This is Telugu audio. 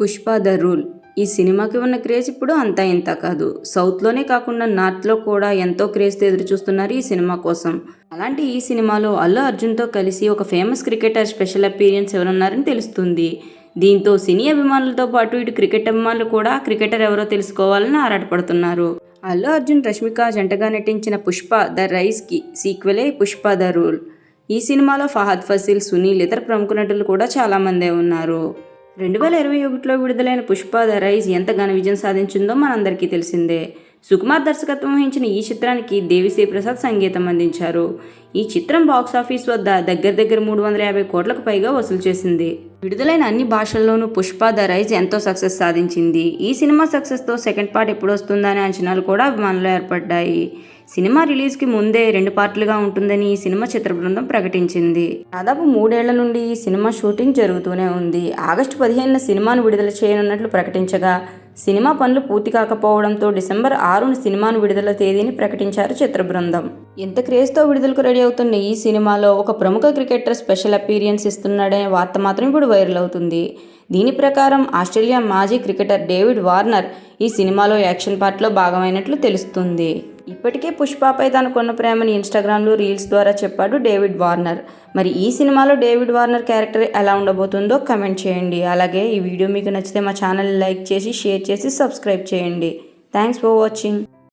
Pushpa the rule. ఈ సినిమాకి ఉన్న క్రేజ్ ఇప్పుడు అంతా ఇంత కాదు. సౌత్లోనే కాకుండా నార్త్లో కూడా ఎంతో క్రేజ్తో ఎదురు చూస్తున్నారు ఈ సినిమా కోసం. అలాంటి ఈ సినిమాలో అల్లు అర్జున్తో కలిసి ఒక ఫేమస్ క్రికెటర్ స్పెషల్ అపీరియన్స్ ఎవరున్నారని తెలుస్తుంది. దీంతో సినీ అభిమానులతో పాటు ఇటు క్రికెట్ అభిమానులు కూడా క్రికెటర్ ఎవరో తెలుసుకోవాలని ఆరాటపడుతున్నారు. అల్లు అర్జున్ రష్మిక జంటగా నటించిన పుష్ప ద రైస్కి సీక్వెలే పుష్ప ద రూల్. ఈ సినిమాలో ఫహద్ ఫసీల్ సునీల్ ఇతర ప్రముఖ నటులు కూడా చాలామందే ఉన్నారు. రెండు వేల ఇరవై ఒకటిలో విడుదలైన పుష్ప ద రైజ్ ఎంత ఘన విజయం సాధించిందో మనందరికీ తెలిసిందే. సుకుమార్ దర్శకత్వం వహించిన ఈ చిత్రానికి దేవిశ్రీ ప్రసాద్ సంగీతం అందించారు. ఈ చిత్రం బాక్స్ ఆఫీస్ వద్ద దగ్గర దగ్గర మూడు వందల యాభై కోట్లకు పైగా వసూలు చేసింది. విడుదలైన అన్ని భాషల్లోనూ పుష్ప ద రైజ్ ఎంతో సక్సెస్ సాధించింది. ఈ సినిమా సక్సెస్తో సెకండ్ పార్ట్ ఎప్పుడు వస్తుందనే అంచనాలు కూడా అభిమానులు ఏర్పడ్డాయి. సినిమా రిలీజ్కి ముందే రెండు పార్ట్లుగా ఉంటుందని ఈ సినిమా చిత్ర బృందం ప్రకటించింది. దాదాపు మూడేళ్ళ నుండి ఈ సినిమా షూటింగ్ జరుగుతూనే ఉంది. ఆగస్టు పదిహేనున సినిమాను విడుదల చేయనున్నట్లు ప్రకటించగా సినిమా పనులు పూర్తి కాకపోవడంతో డిసెంబర్ ఆరున సినిమాను విడుదల తేదీని ప్రకటించారు చిత్ర బృందం. ఎంత క్రేజ్తో విడుదలకు రెడీ అవుతున్న ఈ సినిమాలో ఒక ప్రముఖ క్రికెటర్ స్పెషల్ అపీరియన్స్ ఇస్తున్నాడనే వార్త మాత్రం ఇప్పుడు వైరల్ అవుతుంది. దీని ప్రకారం ఆస్ట్రేలియా మాజీ క్రికెటర్ డేవిడ్ వార్నర్ ఈ సినిమాలో యాక్షన్ పార్ట్లో భాగమైనట్లు తెలుస్తుంది. ఇప్పటికే పుష్పపై తనకున్న ప్రేమని ఇన్స్టాగ్రామ్లో రీల్స్ ద్వారా చెప్పాడు డేవిడ్ వార్నర్. మరి ఈ సినిమాలో డేవిడ్ వార్నర్ క్యారెక్టర్ ఎలా ఉండబోతుందో కమెంట్ చేయండి. అలాగే ఈ వీడియో మీకు నచ్చితే మా ఛానల్ లైక్ చేసి షేర్ చేసి సబ్స్క్రైబ్ చేయండి. Thanks for watching.